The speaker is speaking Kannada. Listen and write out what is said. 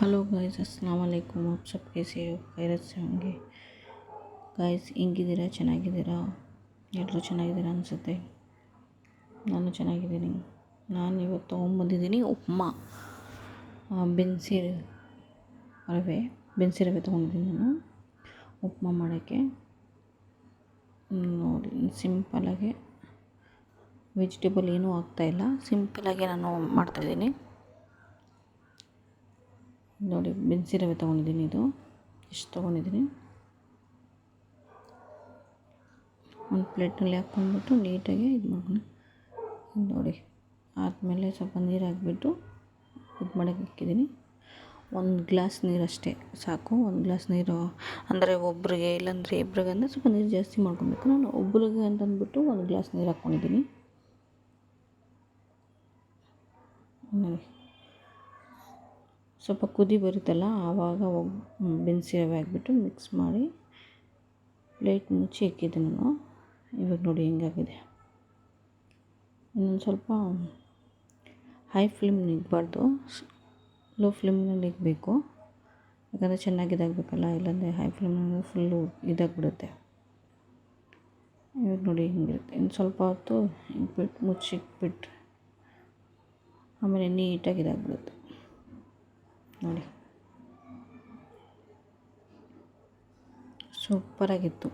हेलो गाइस अस्सलाम वालेकुम आप सब कैसे हो खैरत से होंगे ಗಾಯ್ಸ್ ಹೆಂಗಿದ್ದೀರಾ ಚೆನ್ನಾಗಿದ್ದೀರಾ ಎಲ್ಲರೂ ಚೆನ್ನಾಗಿದ್ದೀರಾ ಅನಿಸುತ್ತೆ ನಾನು ಚೆನ್ನಾಗಿದ್ದೀನಿ ನಾನು ಇವತ್ತು ತೊಗೊಂಬಂದಿದ್ದೀನಿ ಉಪ್ಮಾ ಆ, ಬೆನ್ಸಿ ರವೆ ಬೆನ್ಸಿ ರವೆ ತೊಗೊಂಡಿದ್ದೀನಿ ನಾನು ಉಪ್ಮಾ ಮಾಡೋಕ್ಕೆ ನೋಡಿ ಸಿಂಪಲಾಗಿ ವೆಜಿಟೇಬಲ್ ಏನೂ ಹಾಕ್ತಾಯಿಲ್ಲ ಸಿಂಪಲಾಗಿ ನಾನು ಮಾಡ್ತಾಯಿದ್ದೀನಿ ನೋಡಿ ಬೆನ್ಸಿ ರವೆ ತೊಗೊಂಡಿದ್ದೀನಿ ಇದು. ಇಷ್ಟು ತೊಗೊಂಡಿದ್ದೀನಿ. ಒಂದು ಪ್ಲೇಟಲ್ಲಿ ಹಾಕ್ಕೊಂಡ್ಬಿಟ್ಟು ನೀಟಾಗಿ ಇದು ಮಾಡ್ಕೊಂಡು ನೋಡಿ, ಆದಮೇಲೆ ಸ್ವಲ್ಪ ನೀರು ಹಾಕ್ಬಿಟ್ಟು ಇದು ಮಾಡೋಕ್ಕೆ ಇಕ್ಕಿದ್ದೀನಿ. ಒಂದು ಗ್ಲಾಸ್ ನೀರಷ್ಟೇ ಸಾಕು. ಒಂದು ಗ್ಲಾಸ್ ನೀರು, ಅಂದರೆ ಒಬ್ಬರಿಗೆ ಇಲ್ಲಾಂದರೆ ಇಬ್ರಿಗೆ ಅಂದರೆ ಸ್ವಲ್ಪ ನೀರು ಜಾಸ್ತಿ ಮಾಡ್ಕೊಬೇಕು. ನಾನು ಒಬ್ಬರಿಗೆ ಅಂತಂದ್ಬಿಟ್ಟು ಒಂದು ಗ್ಲಾಸ್ ನೀರು ಹಾಕ್ಕೊಂಡಿದ್ದೀನಿ. ನೋಡಿ. ಸ್ವಲ್ಪ ಕುದಿ ಬರುತ್ತಲ್ಲ, ಆವಾಗ ಬೆನ್ಸಿ ರವೆ ಹಾಕ್ಬಿಟ್ಟು ಮಿಕ್ಸ್ ಮಾಡಿ ಪ್ಲೇಟ್ ಮುಚ್ಚಿ ಇಕ್ಕಿದ್ದೆ ನಾನು. ಇವಾಗ ನೋಡಿ ಹೆಂಗಾಗಿದೆ. ಇನ್ನೊಂದು ಸ್ವಲ್ಪ ಹೈ ಫ್ಲೇಮ್ ಇಡಬಾರ್ದು. ಲೋ ಫ್ಲೇಮ್ನಲ್ಲಿ ಇಗ್ಬೇಕು ಯಾಕಂದರೆ ಚೆನ್ನಾಗಿ ಇದಾಗಬೇಕಲ್ಲ, ಇಲ್ಲಾಂದರೆ ಹೈ ಫ್ಲೇಮ್ನಲ್ಲಿ ಫುಲ್ಲು ಇದಾಗ್ಬಿಡುತ್ತೆ. ಇವಾಗ ನೋಡಿ ಹಿಂಗಿರುತ್ತೆ. ಇನ್ನು ಸ್ವಲ್ಪ ಹೊತ್ತು ಇಟ್ಬಿಟ್ಟು ಮುಚ್ಚಿಕ್ಬಿಟ್ರೆ ಆಮೇಲೆ ನೀಟಾಗಿ ಇದಾಗ್ಬಿಡುತ್ತೆ. ನೋಡಿ ಸೂಪರಾಗಿತ್ತು